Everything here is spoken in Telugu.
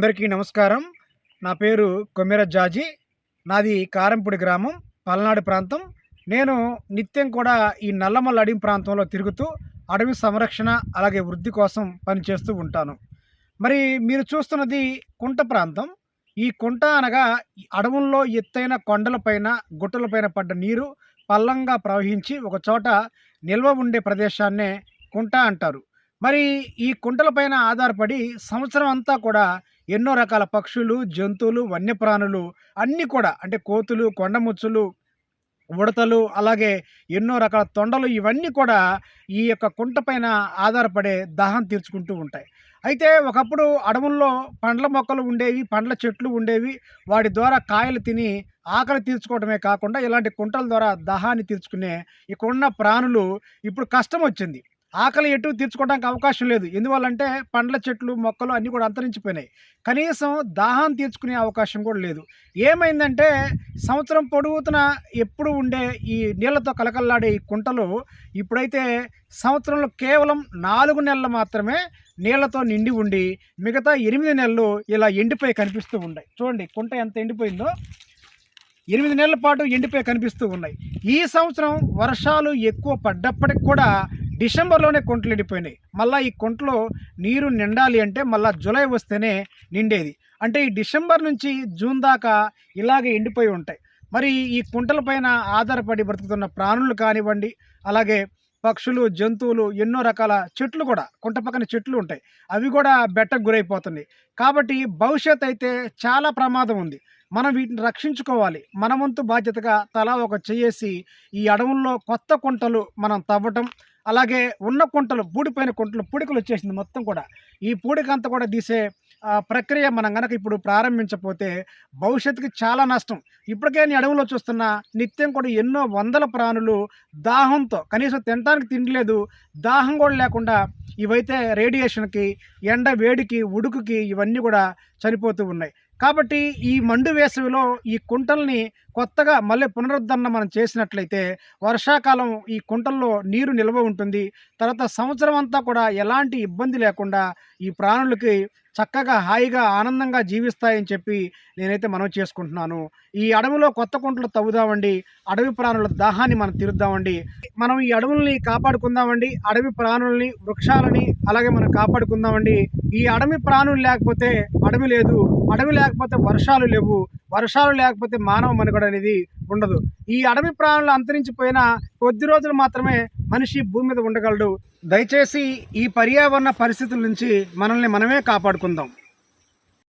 అందరికీ నమస్కారం. నా పేరు కొమ్మెర జాజీ. నాది కారంపూడి గ్రామం పల్నాడు ప్రాంతం. నేను నిత్యం కూడా ఈ నల్లమల్ల అడవి ప్రాంతంలో తిరుగుతూ అడవి సంరక్షణ అలాగే వృద్ధి కోసం పనిచేస్తూ ఉంటాను. మరి మీరు చూస్తున్నది కుంట ప్రాంతం. ఈ కుంట అనగా అడవుల్లో ఎత్తైన కొండలపైన గుట్టలపైన పడ్డ నీరు పల్లంగా ప్రవహించి ఒక చోట నిల్వ ఉండే ప్రదేశాన్నే కుంట అంటారు. మరి ఈ కుంటలపైన ఆధారపడి సంవత్సరం అంతా కూడా ఎన్నో రకాల పక్షులు జంతువులు వన్యప్రాణులు అన్నీ కూడా అంటే కోతులు కొండముచ్చులు ఉడతలు అలాగే ఎన్నో రకాల తొండలు ఇవన్నీ కూడా ఈ యొక్క కుంట పైన ఆధారపడే దాహం తీర్చుకుంటూ ఉంటాయి. అయితే ఒకప్పుడు అడవుల్లో పండ్ల మొక్కలు ఉండేవి పండ్ల చెట్లు ఉండేవి. వాటి ద్వారా కాయలు తిని ఆకలి తీర్చుకోవడమే కాకుండా ఇలాంటి కుంటల ద్వారా దాహాన్ని తీర్చుకునే ఇక్కడున్న ప్రాణులు ఇప్పుడు కష్టం వచ్చింది. ఆకలి ఎటు తీర్చుకోవడానికి అవకాశం లేదు. ఎందువల్లంటే పండ్ల చెట్లు మొక్కలు అన్నీ కూడా అంతరించిపోయినాయి. కనీసం దాహం తీర్చుకునే అవకాశం కూడా లేదు. ఏమైందంటే సంవత్సరం పొడుగుతున ఎప్పుడు ఉండే ఈ నీళ్ళతో కలకల్లాడే ఈ కుంటలు ఇప్పుడైతే సంవత్సరంలో కేవలం నాలుగు నెలలు మాత్రమే నీళ్ళతో నిండి ఉండి మిగతా ఎనిమిది నెలలు ఇలా ఎండిపోయి కనిపిస్తూ ఉన్నాయి. చూడండి కుంట ఎంత ఎండిపోయిందో. ఎనిమిది నెలల పాటు ఎండిపోయి కనిపిస్తూ ఉన్నాయి. ఈ సంవత్సరం వర్షాలు ఎక్కువ పడ్డప్పటికి కూడా డిసెంబర్లోనే కుంటలు ఎండిపోయినాయి మళ్ళీ ఈ కుంటలో నీరు నిండాలి అంటే మళ్ళీ జూలై వస్తేనే నిండేది. అంటే ఈ డిసెంబర్ నుంచి జూన్ దాకా ఇలాగే ఎండిపోయి ఉంటాయి. మరి ఈ కుంటలపైన ఆధారపడి బ్రతుకుతున్న ప్రాణులు కానివ్వండి అలాగే పక్షులు జంతువులు ఎన్నో రకాల చెట్లు కూడా కుంట పక్కన చెట్లు ఉంటాయి. అవి కూడా బెట్టకు గురైపోతున్నాయి. కాబట్టి భవిష్యత్ అయితే చాలా ప్రమాదం ఉంది. మనం వీటిని రక్షించుకోవాలి. మన వంతు బాధ్యతగా తలా ఒక చేసి ఈ అడవుల్లో కొత్త కుంటలు మనం తవ్వటం అలాగే ఉన్న కుంటలు పూడిపోయిన కుంటలు పూడికలు వచ్చేసింది మొత్తం కూడా. ఈ పూడికంతా కూడా తీసే ప్రక్రియ మనం కనుక ఇప్పుడు ప్రారంభించకపోతే భవిష్యత్తుకి చాలా నష్టం. ఇప్పటికే నీ అడవుల్లో చూస్తున్నా నిత్యం కూడా ఎన్నో వందల ప్రాణులు దాహంతో కనీసం తినడానికి తిండి లేదు దాహం కూడా లేకుండా ఇవైతే రేడియేషన్కి ఎండ వేడికి ఉడుకుకి ఇవన్నీ కూడా చనిపోతూ ఉన్నాయి. కాబట్టి ఈ మండు వేసవిలో ఈ కుంటల్ని కొత్తగా మళ్ళీ పునరుద్ధరణ మనం చేసినట్లయితే వర్షాకాలం ఈ కుంటల్లో నీరు నిల్వ ఉంటుంది. తర్వాత సంవత్సరం అంతా కూడా ఎలాంటి ఇబ్బంది లేకుండా ఈ ప్రాణులకి చక్కగా హాయిగా ఆనందంగా జీవిస్తాయని చెప్పి నేనైతే మనం చేసుకుంటున్నాను. ఈ అడవిలో కొత్త కుంటలు తవ్వుదామండి. అడవి ప్రాణుల దాహాన్ని మనం తీరుద్దామండి. మనం ఈ అడవుల్ని కాపాడుకుందామండి. అడవి ప్రాణుల్ని వృక్షాలని అలాగే మనం కాపాడుకుందామండి. ఈ అడవి ప్రాణులు లేకపోతే అడవి లేదు. అడవి లేకపోతే వర్షాలు లేవు. వర్షాలు లేకపోతే మానవ మనుగడ అనేది ఉండదు. ఈ అడవి ప్రాణులు అంతరించిపోయిన కొద్ది రోజులు మాత్రమే మనిషి భూమి మీద ఉండగలడు. దయచేసి ఈ పర్యావరణ పరిస్థితుల నుంచి మనల్ని మనమే కాపాడుకుందాం.